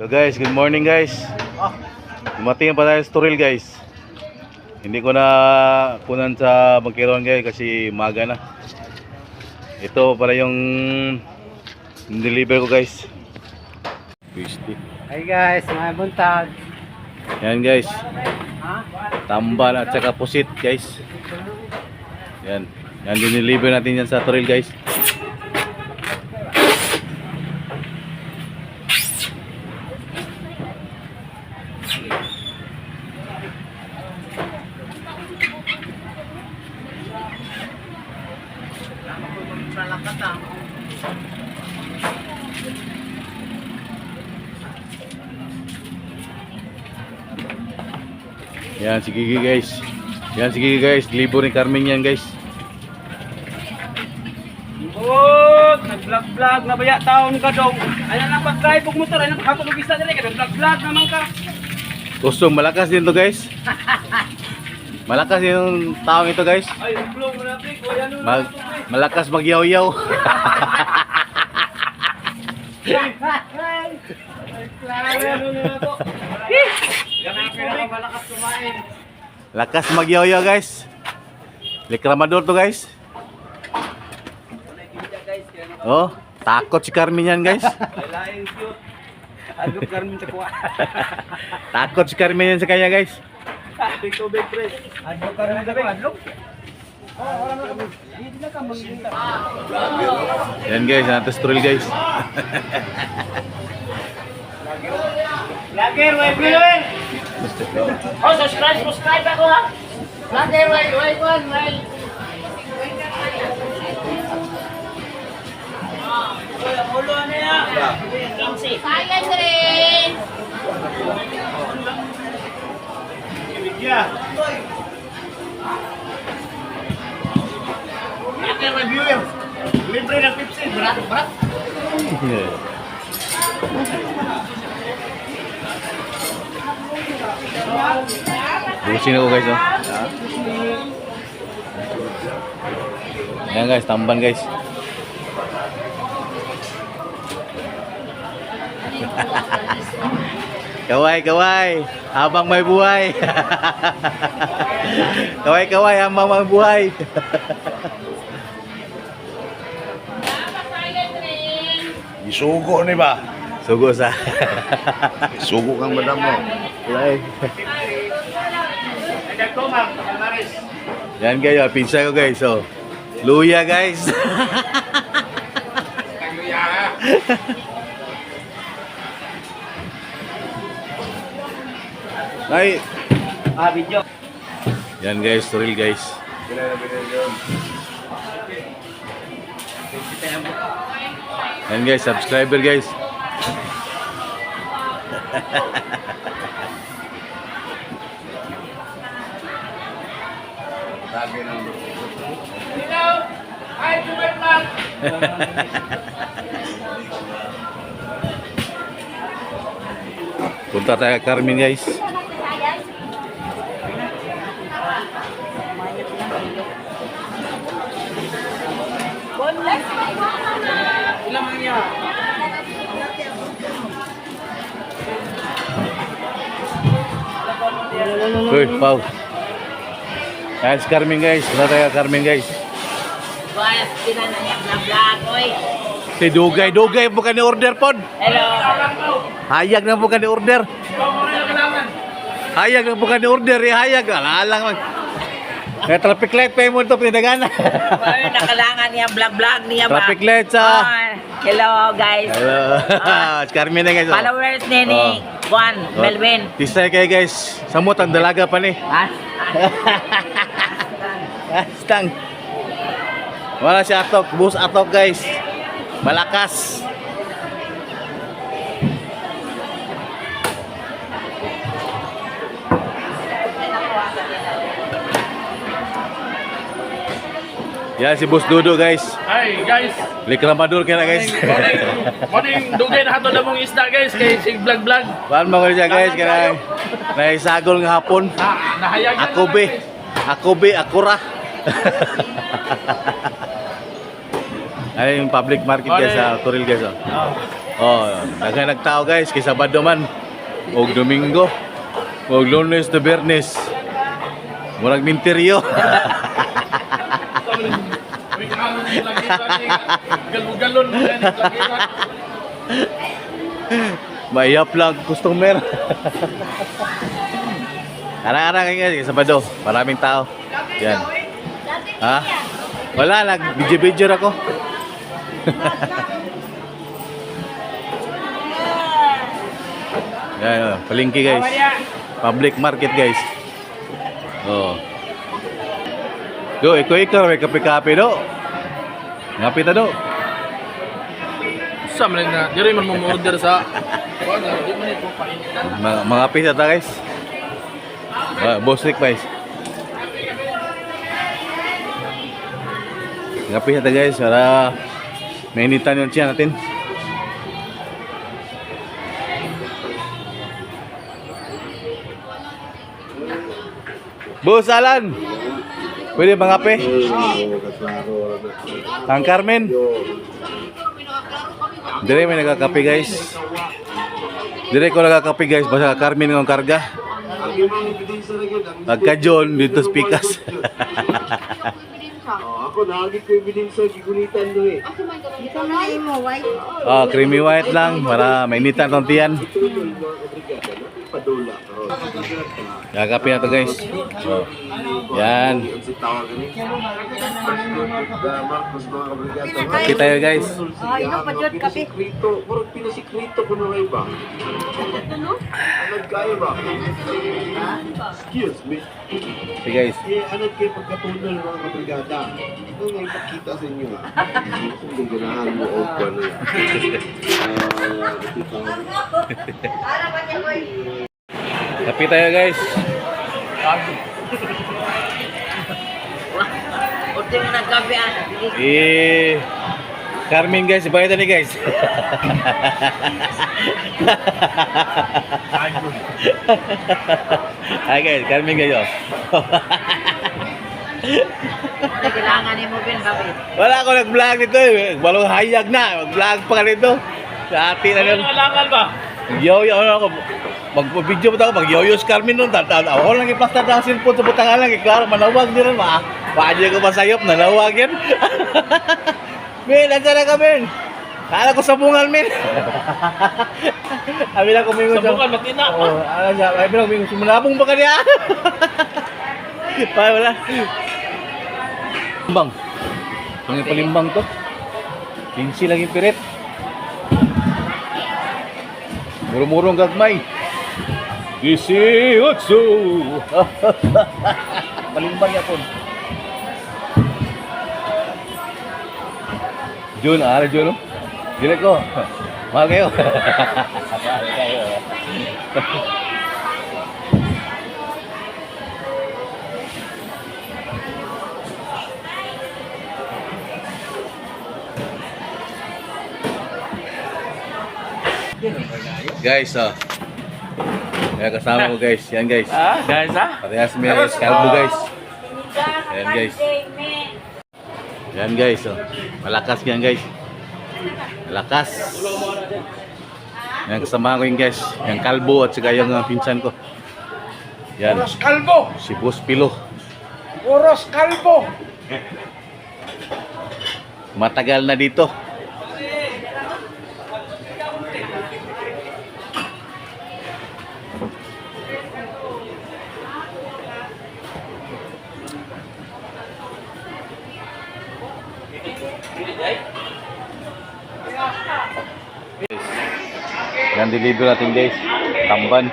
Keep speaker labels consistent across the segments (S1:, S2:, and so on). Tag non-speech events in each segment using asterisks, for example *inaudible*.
S1: So guys, good morning guys. Dumating pa tayo sa Turil guys. Hindi ko na kunan sa Bangkiron guys kasi maga na. Ito pala yung deliver ko guys. Stick.
S2: Hi guys, mga buntag.
S1: Yan guys. Tambal at saka pusit guys. Yan. Yan dineliver natin yan sa Turil guys. Yan si Gigi guys. Yan si Gigi guys. Libo ni Carmen yan guys.
S2: Oh, nag-vlog-vlog na baya taon ka dong. Ayan na pag-drive og motor, ayan nakapag og isa dali ka vlog-vlog naman ka.
S1: Gusto malakas din to guys. *laughs* Malakas yung taong ito guys.
S2: Ay, vlog mo na pre, kuya no.
S1: Mag malakas magyaw-yaw. *laughs* *laughs*
S2: Klaro na to. Pinakamalakas kumain.
S1: Lakas magyaw-yaw guys. Likramador to guys. Oh, takot si Carmen yan guys.
S2: Kuha. *laughs*
S1: Takot si Carmen yan sa kanya guys.
S2: Big tubig pre. Oh, na ka. Na ka magkita.
S1: Yan guys, natas drill guys.
S2: Lager, viewing. Oh, subscribe, subscribe ako ha. Lager, way, way, one, way. Ulo na yan.
S3: Saya rin.
S1: Busin ako guys oh. Yan guys, tamban guys. *laughs* kaway, kaway. Habang may buhay. *laughs* kaway, kaway. Habang may buhay. *laughs*
S4: Isugo ni ba?
S1: Sugo sa.
S4: Isugo kang madam mo.
S1: Kaway.
S2: Ma'am. Kalmaris.
S1: Yan guys, oh, pinsa ko guys. Oh. Luya guys. *laughs* Ay,
S2: Ah, video.
S1: yan guys, real guys. Yan guys, subscriber guys. *laughs* Punta tayo kay Carmen guys.
S2: Ilang man niya?
S1: Uy, Pau. Yan si Carmen guys. Punta tayo kay Carmen guys.
S3: Bukas, tinana niya vlog-vlog. Oy.
S1: Si Dugay, Dugay po ka ni order pod.
S3: Hello.
S1: Hayag na po ka ni order. Hayag na po ka ni order. Eh, hayag. Alalang man. Kaya traffic light pa mo ito, pinagana.
S3: Nakalangan niya vlog-vlog niya ba?
S1: traffic light sa...
S3: Hello guys.
S1: Hello. *laughs* si Carmen na guys. oh.
S3: Followers ni ni Juan
S1: Oh.
S3: Melvin.
S1: Tisay kayo guys. Samot ang dalaga pa ni.
S3: Ha? *laughs*
S1: Stang. Wala si Atok. Bus Atok guys. Malakas. Yan si Bus Dudo guys.
S5: Hi guys,
S1: Likramador kaya na guys.
S5: morning, morning dugay na hato na mong isda guys kay sig vlog vlog.
S1: Kuan mo ko siya guys kaya naisagol nga hapon.
S5: Ah, nahayag
S1: Ako be. Ako be, ako ra. Ay yung public market guys sa Turil guys. Oh. Oh, daghan nagtao guys kay Sabado man og Domingo og Lunes to Biyernes. Murag minteryo.
S5: Galon-galon. *laughs*
S1: Maiyap lang customer. Arang-arang kayo guys, Sabado. Maraming tao. Yan. Ha? Wala, nag-video-video ako. Yan, oh, palengke guys. Public market guys. Oh. Do, ikaw ikaw may kape-kape do. Ngapi ta do.
S5: Sa man na, diri man mo order sa.
S1: Mga, mga pizza ta guys. Ah, boss Rick guys. Mga pizza ta guys para mainitan yung tiyan natin. Boss Alan. Pwede mga pe? Ang Carmen. Dire may nagkakape guys. Dire ko nagkakape guys basta Carmen ng karga. Pagka John dito sa Pikas. *laughs*
S6: ako lagi ko ebidensya gigulitan do eh.
S3: Ito na mo, white.
S1: oh, creamy white lang para mainitan ng tiyan.
S6: Kabrigada na
S1: to guys. Oh. Yan.
S6: Ang.
S1: Kape tayo guys.
S3: Ah, ino pa kape.
S6: Pinasikreto, murag pinasikreto ko na ba? Ano? Anod kayo ba? Excuse me.
S1: Okay guys.
S6: Eh, anod kayo pagkatunol mga kabrigada. Ito nga ipakita sa inyo ah. *laughs* Kung ganahan mo o pa na yan. Ah, nakita ko.
S1: Kape tayo guys.
S3: Order mo ng kape ah.
S1: Eh Carmen guys, bayad ni guys. Hi guys, Carmen guys. Oh.
S3: Kailangan ni mo bin kape?
S1: Wala ako nag-vlog dito eh. Balong hayag na. Mag-vlog pa ka dito. Dati na
S5: Ano
S1: yun.
S5: alangan ba?
S1: Yo, yo, ano ako. Mag-video pa ako. Mag-yo-yo si Carmen nun. Tata, ako lang i-plaster ng cellphone sa butangan lang. eh. Klaro, manawag din rin. Ma, paadya ko masayop. Nanawag yan. *laughs* men, nandiyan na ka, men. Kala ko sa bungal, men. *laughs* Sabi lang kumingon
S5: Sa bukan, matina.
S1: Oo, ano siya. Sabi lang kumingon. Sumunabong ba ka niya? *laughs* Pa, wala. Limbang. Kung yung palimbang to. 15 lang yung pirit. Murong-murong gagmay. Isiotsu! *laughs* Palimbang yan po. Jun, ah, Jun. oh. Dili ko. *laughs* Mahal kayo. *laughs* Mahal kayo. Guys, oh. Kaya kasama ko guys. Yan guys.
S5: Ah, guys ah.
S1: Parehas may kalbo guys. Ayan, guys. Yan guys, oh. Malakas yan guys. Malakas. Yan kasama ko yung guys. Yung kalbo at saka yung uh, pinsan ko. Yan.
S5: Oros kalbo!
S1: Si Boss Pilo.
S5: Oros kalbo!
S1: Matagal na dito. Yan deliver natin guys. Tamban.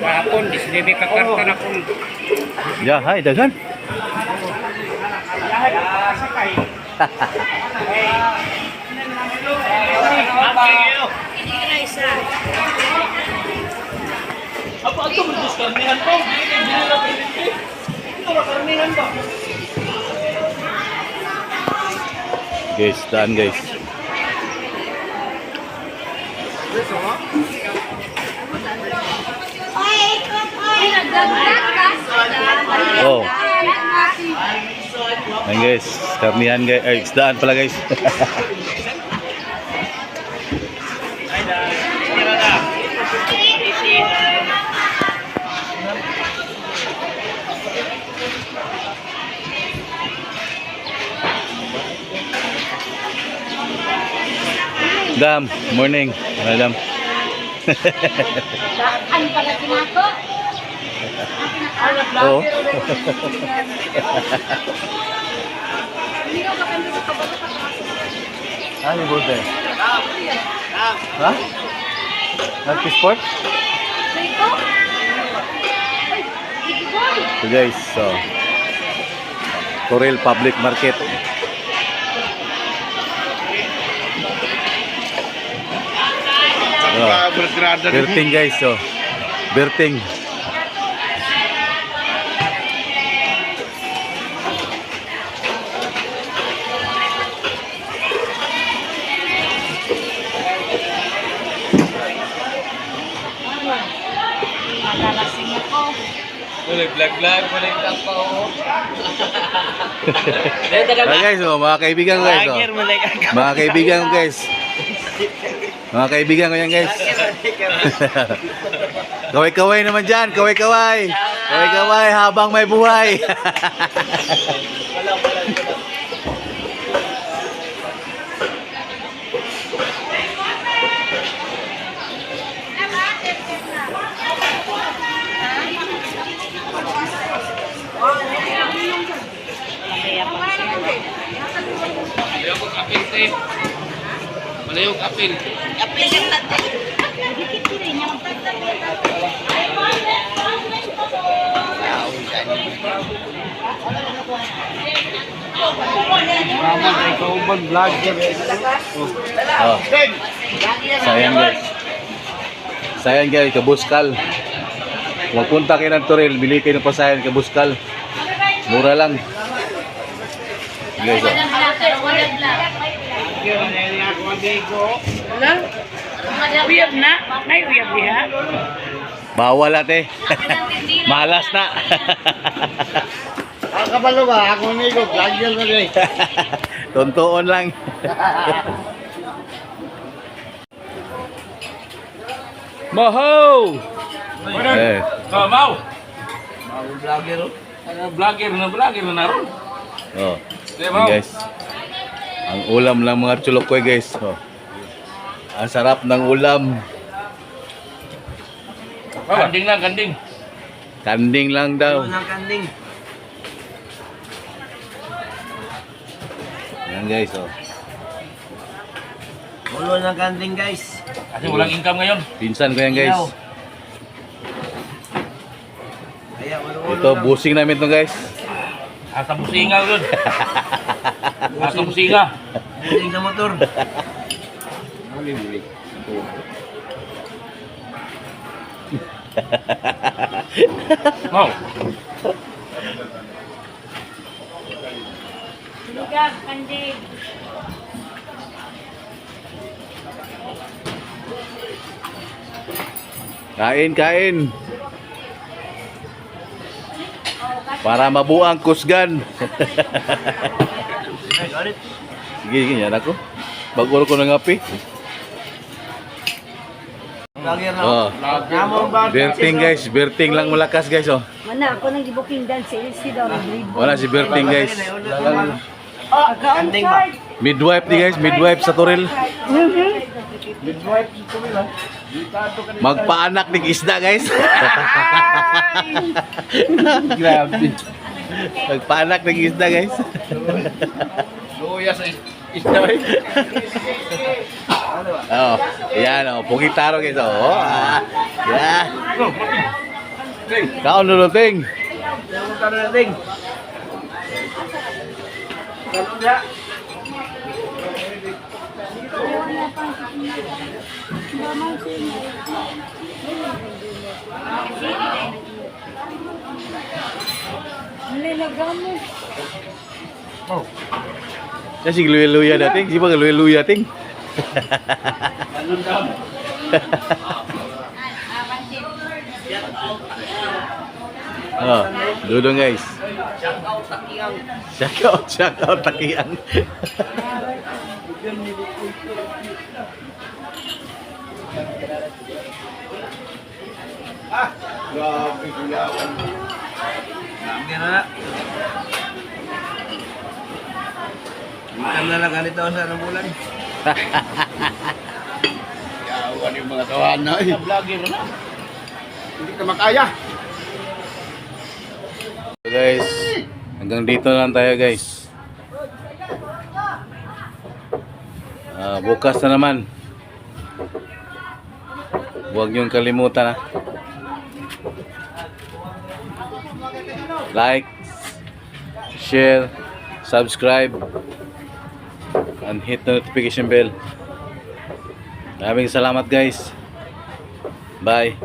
S2: Kapon, di sini ka karta na kung
S1: Ya, hai dagan. *laughs*
S3: Hindi *laughs* na
S5: Apa ito mo diskarnihan ko? Hindi na pinili. Ito makarnihan ba?
S1: Guys, daan guys. Oh. Ayan guys, karnihan guys, ay isdaan pala guys. *laughs* Dam, morning. Madam.
S7: Ano pala kinako?
S1: Oo. Ano yung bote? Ha? Nag-sport?
S7: Ito? Ay, boy.
S1: So guys, so Corel Public Market. Oh,
S6: Bergrada
S1: Berting guys, so Berting.
S7: Madalasing ako.
S5: Vlog-vlog, vlog pa ako.
S1: Ah, guys, oh, mga kaibigan ko guys. Oh. Mga kaibigan ko guys. *laughs* Mga kaibigan ko yan guys. *laughs* Kaway-kaway naman dyan, kaway-kaway. Kaway-kaway habang may buhay.
S5: Malayog apil.
S1: Oh. Sayang guys. Sayang guys, kabuskal. Magpunta kayo ng Toril, bili kayo ng pasayan, kabuskal. Mura lang. Guys, oh.
S7: Uyab na? May uyab diha?
S1: Bawal ate. Malas na.
S8: Ang kapalo ba? Ako ni ko, vlogger na rin. *laughs*
S1: Tuntuon lang. *laughs* Maho! Eh,
S5: mau. Mau vlogger. Vlogger na vlogger na naron.
S1: oh.
S5: Mau.
S1: guys. Ang ulam ng mga chulukoy guys. Oh. Ang sarap ng ulam.
S5: Kanding lang, kanding.
S1: Kanding lang daw.
S5: kanding.
S1: Yan guys, oh.
S9: Ulo ng kanding guys.
S5: Kasi walang income ngayon.
S1: Pinsan ko yan guys.
S9: Kaya ulo
S1: Ito, busing namin to guys.
S5: Asa businga yun. *laughs* Asa businga.
S9: Kanding sa motor.
S5: Mau.
S7: Ligag, kandig.
S1: Kain, kain. Para mabuang kusgan. *laughs* sige, sige, yan ako. Bago ko ng api.
S9: Vlogger na.
S1: Oh.
S9: Namo ba?
S1: Berting guys, Berting lang malakas guys oh.
S7: Mana ako nang gibuking dance sa LC daw.
S1: Wala si Berting guys.
S9: Kanding ba?
S1: Midwife ni guys, midwife sa Toril. Magpaanak ng isda guys. *laughs* Grabe. *laughs* Magpaanak ng isda guys.
S5: Luya sa isda.
S1: Oh, yan oh, pugitaro guys oh. Ah, yeah. Kaon luluting.
S9: Ano ka na natin? Ano na?
S1: Kasi luya-luya dating, si ba luya-luya ting? *laughs* Oh, dudong guys. Shout out, shout out, takiang.
S6: Grabe,
S5: Dami na. Minsan na lang ganito sa anong bulan.
S6: Yawan yung mga tawana eh.
S1: Vlogger na.
S6: Hindi ka makaya.
S1: So guys, hanggang dito lang tayo guys. Ah, bukas na naman. Huwag niyong kalimutan ha. Like, share, subscribe, and hit the notification bell. Maraming salamat guys. Bye.